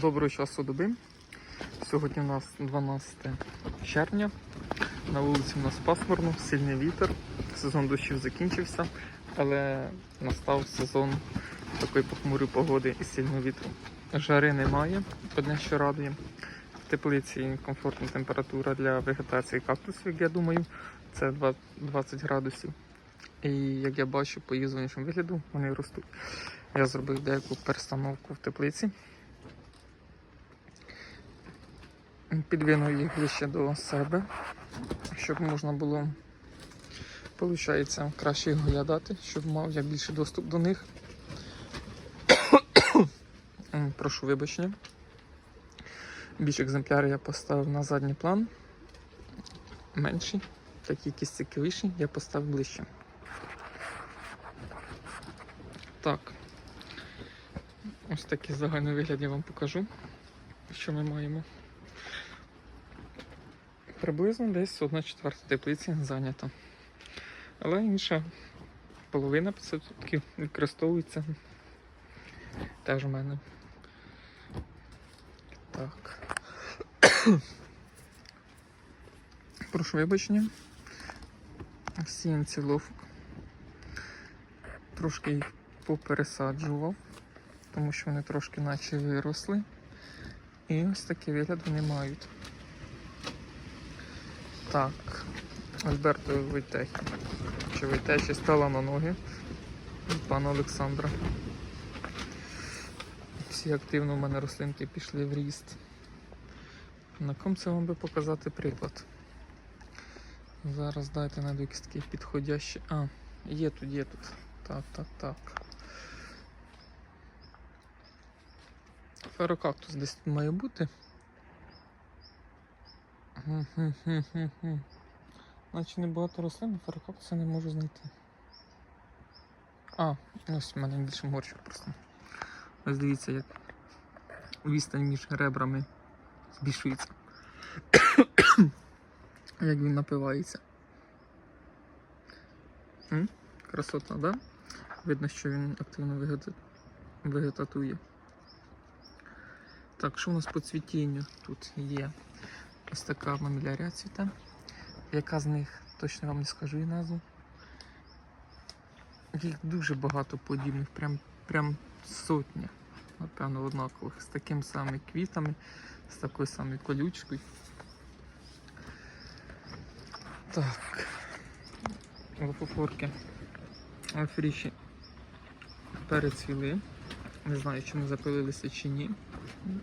Доброго часу доби. Сьогодні у нас 12 червня. На вулиці у нас пасмурно, сильний вітер. Сезон дощів закінчився, але настав сезон такої похмурої погоди і сильного вітру. Жари немає, одне що радує. В теплиці комфортна температура для вегетації кактусів, як я думаю, це 20 градусів. І як я бачу по їх зовнішньому вигляду, вони ростуть. Я зробив деяку перестановку в теплиці. Підвинув їх ближче до себе, щоб можна було, виходить, краще їх оглядати, щоб мав я більший доступ до них. Прошу вибачення. Більш екземпляри я поставив на задній план. Менші, такі якісь цікавіші, я поставив ближче. Так. Ось такий загальний вигляд я вам покажу, що ми маємо. Приблизно десь одна четверта теплиці зайнята. Але інша половина 500% використовується теж у мене. Так. Прошу вибачення. Сіянці ловк. Трошки їх попересаджував, тому що вони трошки наче виросли. І ось такий вигляд вони мають. Так, Альберто Войтехі. Чи Войтехі стала на ноги від пана Олександра. Всі активно в мене рослинки пішли в ріст. На ком це вам би показати приклад? Зараз дайте найду якісь такі підходящі. А, є тут, є тут. Так, так, так. Ферокактус десь має бути. Наче небагато рослин, ферокактуса не можу знайти. А, ось в мене більше горщик просто. Ось дивіться, як відстань між ребрами збільшується. як він напивається. М? Красота, да? Видно, що він активно вегета... вегетатує. Так, що у нас по цвітінню тут є? Ось така мамілярія цвіте. Яка з них, точно вам не скажу і назву. Їх дуже багато подібних, прям, прям сотня, напевно, однакових, з такими самими квітами, з такою самою колючкою. Так. Лофофорки. Афріші перецвіли. Не знаю, чи ми запилилися чи ні.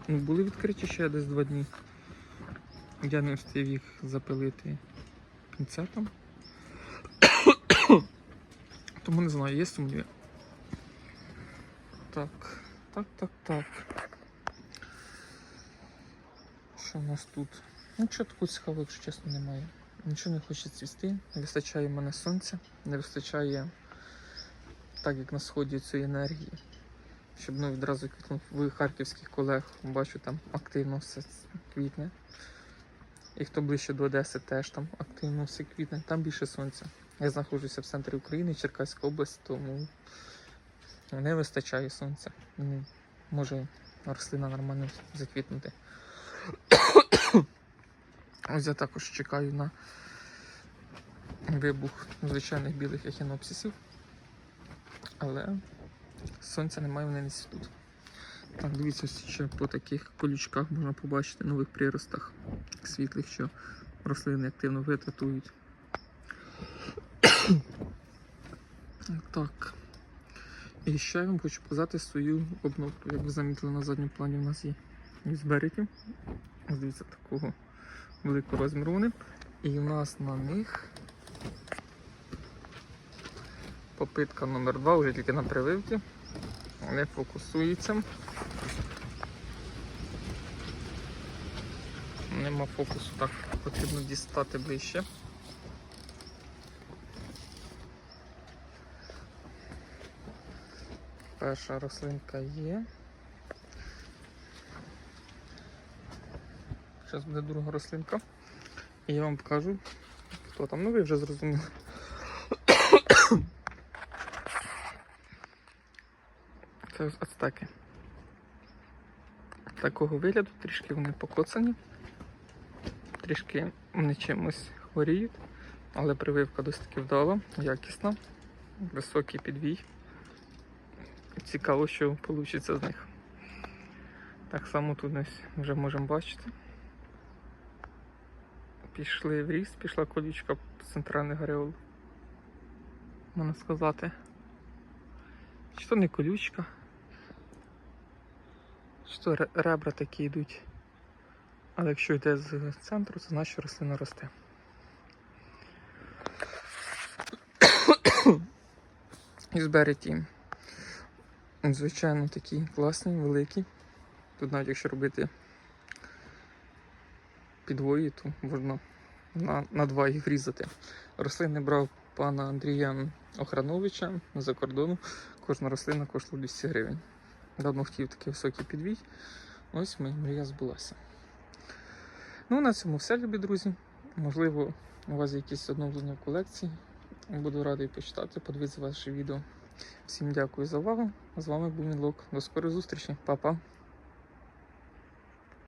Були відкриті ще десь два дні. Я не встиг їх запилити пінцетом. Тому не знаю, є сумніви. Так, так, так, так. Що в нас тут? Нічого такого цікавого, якщо чесно, немає. Нічого не хоче цвісти, не вистачає в мене сонця, не вистачає, так як на сході цієї енергії. Щоб ну, відразу квітнув в харківських колег, бачу там активно все квітне. І хто ближче до Одеси, теж там активно все квітне, там більше сонця. Я знаходжуся в центрі України, Черкаська область, тому не вистачає сонця. Може рослина нормально заквітнути. Ось я також чекаю на вибух звичайних білих ехінопсисів. Але сонця немає, вони не світуть. Так, дивіться, ще по таких колючках можна побачити нових приростах світлих, що рослини активно витатують. так. І ще я вам хочу показати свою обновку. Як ви замітили на задньому плані, у нас є візберіті. Ось Дивіться, такого великого розміру вони. І у нас на них попитка номер 2 вже тільки на прививці. Не фокусується. Нема фокусу, так потрібно дістати ближче. Перша рослинка є. Зараз буде друга рослинка. І я вам покажу, хто там. Ну ви вже зрозуміли. Це ацтеки. такого вигляду, трішки вони покоцані, трішки вони чимось хворіють, але прививка досить таки вдала, якісна, високий підвій. Цікаво, що вийде з них. Так само тут ось вже можемо бачити. Пішли в ріст, пішла колючка центральних гореол. Можна сказати. Чи не колючка, то ребра такі йдуть. Але якщо йде з центру, це значить що рослина росте. І збереті. Звичайно, такі класні, великі. Тут навіть якщо робити підвої, то можна на, на два їх врізати. Рослини брав пана Андрія Охрановича за кордону. Кожна рослина коштувала 200 гривень. Давно хотів такий високий підвій. Ось моя мрія збулася. Ну, на цьому все, любі друзі. Можливо, у вас якісь оновлення в колекції. Буду радий почитати, подивитися ваше відео. Всім дякую за увагу. З вами був Мілок. До скорої зустрічі, Па-па.